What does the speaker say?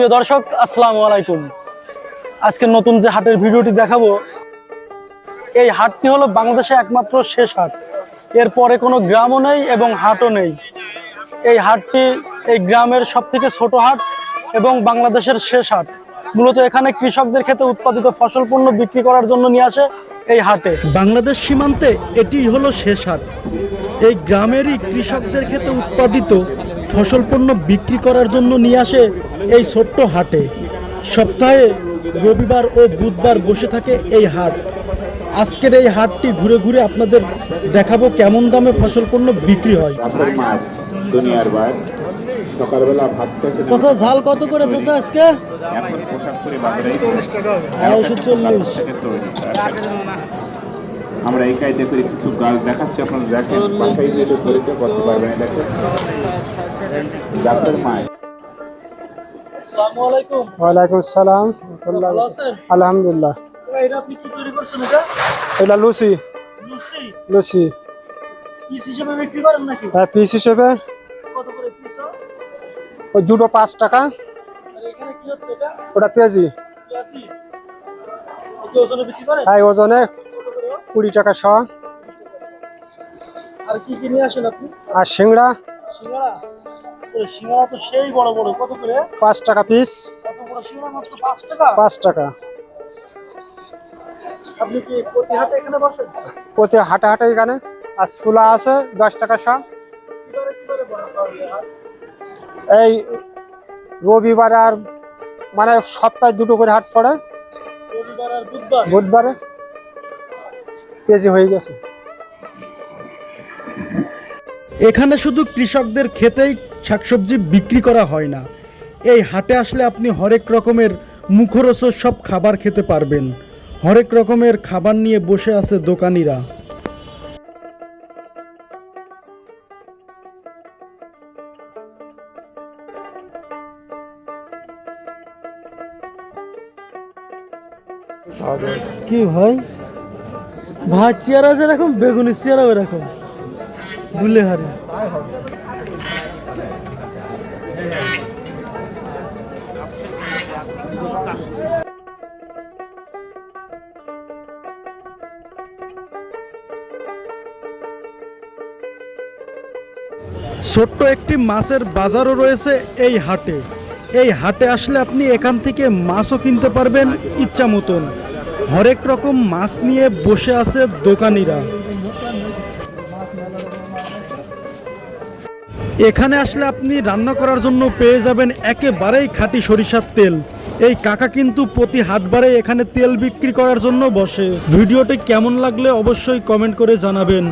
প্রিয় দর্শক, আসসালামু আলাইকুম। আজকে নতুন যে হাটের ভিডিওটি দেখাবো, এই হাটটি হলো বাংলাদেশে একমাত্র শেষ হাট। এরপরে কোনো গ্রামও নেই এবং হাটও নেই। এই হাটটি এই গ্রামের সব থেকে ছোট হাট এবং বাংলাদেশের শেষ হাট। মূলত এখানে কৃষকদের ক্ষেত্রে উৎপাদিত ফসল পণ্য বিক্রি করার জন্য নিয়ে আসে এই হাটে। বাংলাদেশ সীমান্তে এটিই হলো শেষ হাট। এই গ্রামেরই কৃষকদের ক্ষেত্রে উৎপাদিত ফসল পণ্য বিক্রি করার জন্য নিয়ে আসে এই ছোট্ট হাটে। সপ্তাহে রবিবার ও বুধবার বসে থাকে এই হাট। আজকের এই হাটটি ঘুরে ঘুরে আপনাদের দেখাবো কেমন দামে ফসল পণ্য বিক্রি হয়। চাচা ঝাল কত করে চাচা আজকে? আড়াইশো চল্লিশ। আমরা এই কায়দা করে কিছু গাছ দেখাচ্ছি আপনারা দেখেন বাসায় যেটা করতে পারবেন দেখেন রাতের মাছ ওয়ালাইকুম আসসালাম আলহামদুলিল্লাহ। এটা আপনি কি তৈরি করছেন এটা? এটা লুচি। লুচি? পিস হিসেবে হ্যাঁ পিস হিসেবে। ওই দুটো পাঁচ টাকা। আর এখানে কি হচ্ছে এটা? ওটা পেঁয়াজি। পেঁয়াজি? কি ওজনে হ্যাঁ ওজনে কুড়ি টাকা শ। আর কি কি আসেন আপনি? আর সিংড়া? সিঙ্গাড়া ওই তো সেই বড় বড় কত করে? পাঁচ টাকা পিস কত বড় সিঙ্গাড়া মাত্র পাঁচ টাকা? পাঁচ টাকা। আপনি কি প্রতি হাটে এখানে বসেন? প্রতি হাটে হাটে এখানে। আর ছোলা আছে দশ টাকা হাট? এই রবিবার আর মানে সপ্তাহে দুটো করে হাট পড়ে। রবিবার আর বুধবার? বুধবারে। কেজি হয়ে গেছে। এখানে শুধু কৃষকদের খেতেই শাকসবজি বিক্রি করা হয় না। এই হাটে আসলে আপনি হরেক রকমের মুখরোচক সব খাবার খেতে পারবেন। হরেক রকমের খাবার নিয়ে বসে আছে দোকানিরা। কি ভাই? ভাত চেয়ারা যেরকম বেগুনি চেয়ারাও এরকম। বুলে হারে ছোট্ট একটি মাছের বাজারও রয়েছে এই হাটে। এই হাটে আসলে আপনি এখান থেকে মাছও কিনতে পারবেন ইচ্ছা মতন। হরেক রকম মাছ নিয়ে বসে আছে দোকানিরা। এখানে আসলে আপনি রান্না করার জন্য পেয়ে যাবেন একেবারেই খাঁটি সরিষার তেল। এই কাকা কিন্তু প্রতি হাটবারে এখানে তেল বিক্রি করার জন্য বসে। ভিডিওটি কেমন লাগলে অবশ্যই কমেন্ট করে জানাবেন।